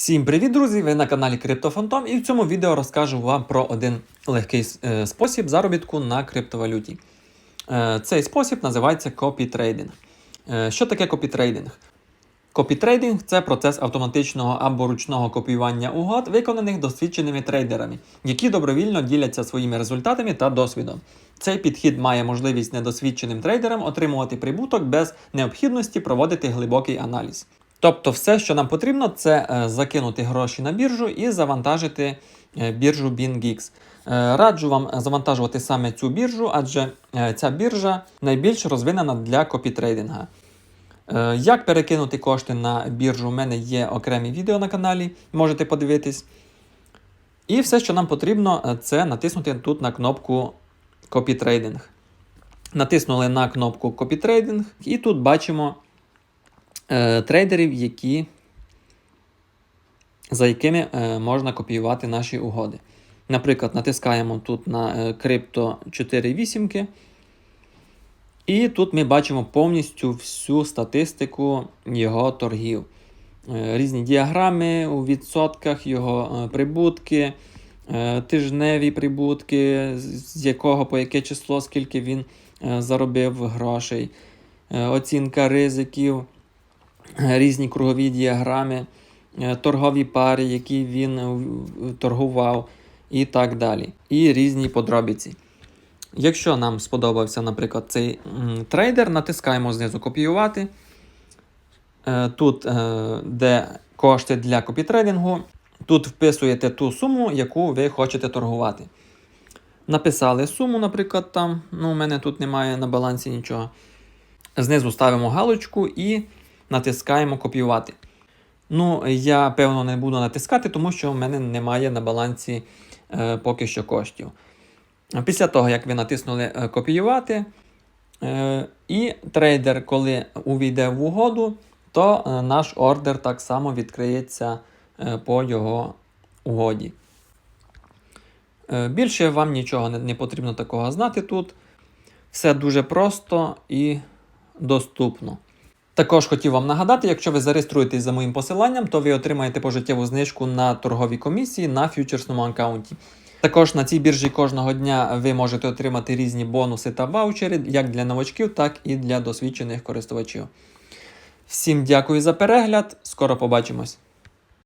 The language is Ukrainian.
Всім привіт, друзі! Ви на каналі CryptoFantom і в цьому відео розкажу вам про один легкий е, спосіб заробітку на криптовалюті. Е, Цей спосіб називається копітрейдинг. Е, Що таке копітрейдинг? Копітрейдинг це процес автоматичного або ручного копіювання угод, виконаних досвідченими трейдерами, які добровільно діляться своїми результатами та досвідом. Цей підхід має можливість недосвідченим трейдерам отримувати прибуток без необхідності проводити глибокий аналіз. Тобто, все, що нам потрібно, це е, закинути гроші на біржу і завантажити е, біржу BingX. Е, Раджу вам завантажувати саме цю біржу, адже ця біржа найбільш розвинена для копітрейдинга. Як перекинути кошти на біржу, у мене є окремі відео на каналі, можете подивитись. І все, що нам потрібно, це натиснути тут на кнопку копітрейдинг. Натиснули на кнопку копітрейдинг, і тут бачимо е, трейдерів, які, за якими е, можна копіювати наші угоди. Наприклад, натискаємо тут на е, крипто 4.8. І тут ми бачимо повністю всю статистику його торгів. Е, Різні діаграми у відсотках, його прибутки, тижневі прибутки, з якого по яке число, скільки він заробив грошей, оцінка ризиків, різні кругові діаграми, е, торгові пари, які він торгував, і так далі. І різні подробиці. Якщо нам сподобався, наприклад, цей трейдер, натискаємо знизу копіювати. Е, Тут, е, де кошти для копітрейдингу, тут вписуєте ту суму, яку ви хочете торгувати. Написали суму, наприклад, там. Ну, у мене тут немає на балансі нічого. Знизу ставимо галочку і натискаємо копіювати. Ну, я певно не буду натискати, тому що в мене немає на балансі е, поки що коштів. Після того, як ви натиснули е, копіювати, е, і трейдер, коли увійде в угоду, то е, наш ордер так само відкриється е, по його угоді. Більше вам нічого не потрібно такого знати тут. Все дуже просто і доступно. Також хотів вам нагадати, якщо ви зареєструєтесь за моїм посиланням, то ви отримаєте пожиттєву знижку на торгові комісії на фьючерсному аккаунті. Також на цій біржі кожного дня ви можете отримати різні бонуси та ваучери як для новачків, так і для досвідчених користувачів. Всім дякую за перегляд, скоро побачимось!